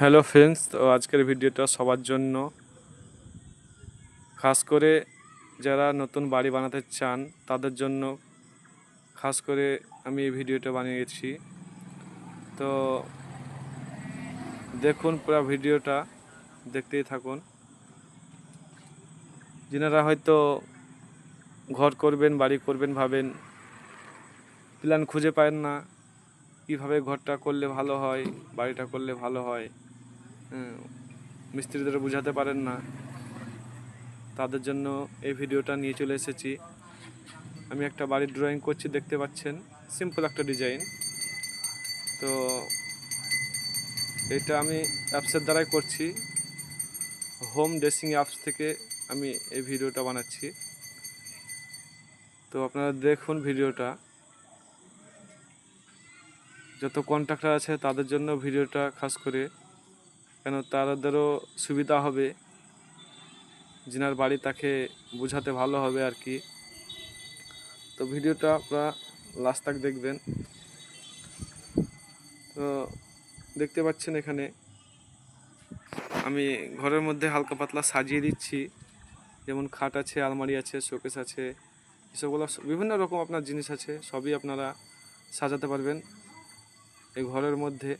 Hello friends তো আজকের ভিডিওটা সবার জন্য। খাস করে যারা নতুন বাড়ি বানাতে চান তাদের জন্য খাস করে আমি এই ভিডিওটা বানিয়েছি। তো দেখুন পুরো ভিডিওটা দেখতেই থাকুন। যিনারা হয়তো ঘর করবেন বাড়ি করবেন ভাবেন প্ল্যান খুঁজে পায় না কীভাবে ঘরটা করলে ভালো হয় বাড়িটা করলে ভালো হ্যাঁ, মিস্ত্রিদের বোঝাতে পারেন না। তাদের জন্য এই ভিডিওটা নিয়ে চলে এসেছি। আমি একটা বাড়ির ড্রয়িং করছি, দেখতে পাচ্ছেন। সিম্পল একটা ডিজাইন তো এটা আমি অ্যাপসের দ্বারাই করছি। হোম ড্রেসিং অ্যাপস থেকে আমি এই ভিডিওটা বানাচ্ছি। তো আপনারা দেখুন ভিডিওটা। যত কন্ট্রাক্টর আছে তাদের জন্য ভিডিওটা খাস করে কেন তাদেরও সুবিধা হবে? যিনার বাড়ি তাকে বোঝাতে ভালো হবে আর কি। তো ভিডিওটা আপনারা লাস্ট তাক দেখবেন। তো দেখতে পাচ্ছেন এখানে আমি ঘরের মধ্যে হালকা পাতলা সাজিয়ে দিচ্ছি। যেমন খাট আছে, আলমারি আছে, শোকেস আছে, এসবগুলো বিভিন্ন রকম আপনার জিনিস আছে, সবই আপনারা সাজাতে পারবেন। এই ঘরের মধ্যে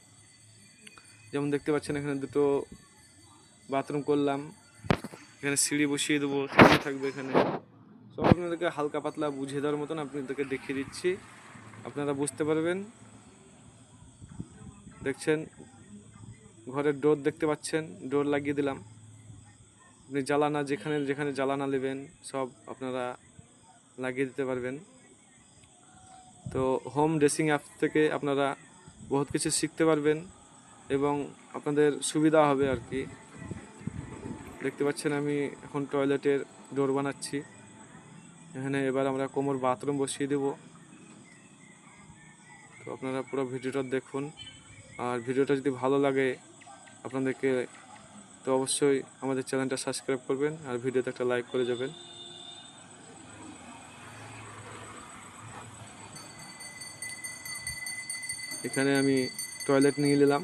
যেমন দেখতে পাচ্ছেন, এখানে দুটো বাথরুম করলাম। এখানে সিঁড়ি বসিয়ে দেবো সিঁড়ি থাকবে এখানে। সব আপনাদেরকে হালকা পাতলা বুঝিয়ে দেওয়ার মতন আপনাদেরকে দেখিয়ে দিচ্ছি। আপনারা বুঝতে পারবেন। দেখছেন? ঘরের ডোর দেখতে পাচ্ছেন? ডোর লাগিয়ে দিলাম। আপনি জ্বালানা যেখানে যেখানে জ্বালানা নেবেন, সব আপনারা লাগিয়ে দিতে পারবেন। তো হোম ড্রেসিং অ্যাপ থেকে আপনারা বহুত কিছু শিখতে পারবেন। এবং আপনাদের সুবিধা হবে আর কি। দেখতে পাচ্ছেন আমি এখন টয়লেটের ডোর বানাচ্ছি। এখানে এবার আমরা কোমর বাথরুম বসিয়ে দেব। তো আপনারা পুরো ভিডিওটা দেখুন। আর ভিডিওটা যদি ভালো লাগে আপনাদেরকে, তো অবশ্যই আমাদের চ্যানেলটা সাবস্ক্রাইব করবেন আর ভিডিওতে একটা লাইক করে যাবেন। এখানে আমি টয়লেট নিয়ে নিলাম।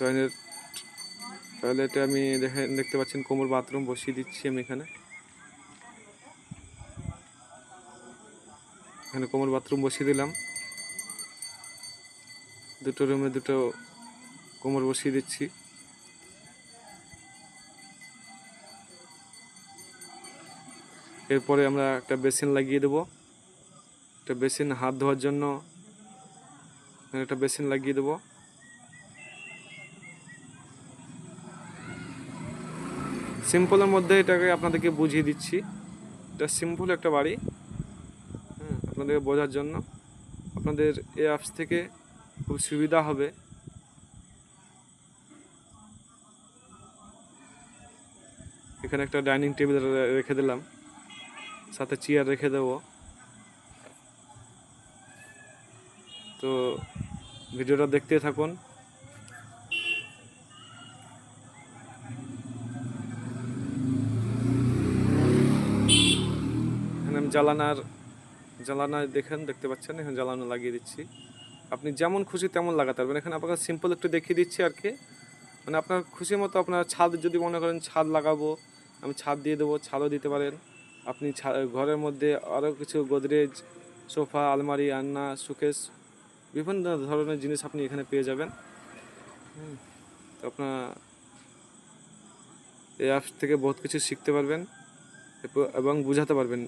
টয়লেট, টয়লেটে আমি দেখে দেখতে পাচ্ছেন কোমর বাথরুম বসিয়ে দিচ্ছি আমি এখানে। এখানে কোমর বাথরুম বসিয়ে দিলাম। দুটো রুমে দুটো কোমর বসিয়ে দিচ্ছি। এরপরে আমরা একটা বেসিন লাগিয়ে দেবো। একটা বেসিন হাত ধোয়ার জন্য। একটা বেসিন লাগিয়ে দেবো। সিম্পলের মধ্যে এটাকে আপনাদেরকে বুঝিয়ে দিচ্ছি। এটা সিম্পল একটা বাড়ি হ্যাঁ আপনাদেরকে বোঝার জন্য। আপনাদের এই অ্যাপস থেকে খুব সুবিধা হবে। এখানে একটা ডাইনিং টেবিল রেখে দিলাম। সাথে চেয়ার রেখে দেবো। তো ভিডিওটা দেখতে থাকুন। জ্বালানার জ্বালানা দেখেন, দেখতে পাচ্ছেন, এখানে জ্বালানো লাগিয়ে দিচ্ছি। আপনি যেমন খুশি তেমন লাগাতে পারবেন। এখানে আপনাকে সিম্পল একটু দেখিয়ে দিচ্ছি আর কি। মানে আপনার খুশি মতো আপনার ছাদ, যদি মনে করেন ছাদ লাগাবো, আমি ছাদ দিয়ে দেবো, ছাদও দিতে পারেন। আপনি ঘরের মধ্যে আরও কিছু গোদরেজ, সোফা, আলমারি আন্না সুকেশ বিভিন্ন ধরনের জিনিস আপনি এখানে পেয়ে যাবেন। তো আপনার এই অ্যাপস থেকে বহুত কিছু শিখতে পারবেন এবং বোঝাতে পারবেন।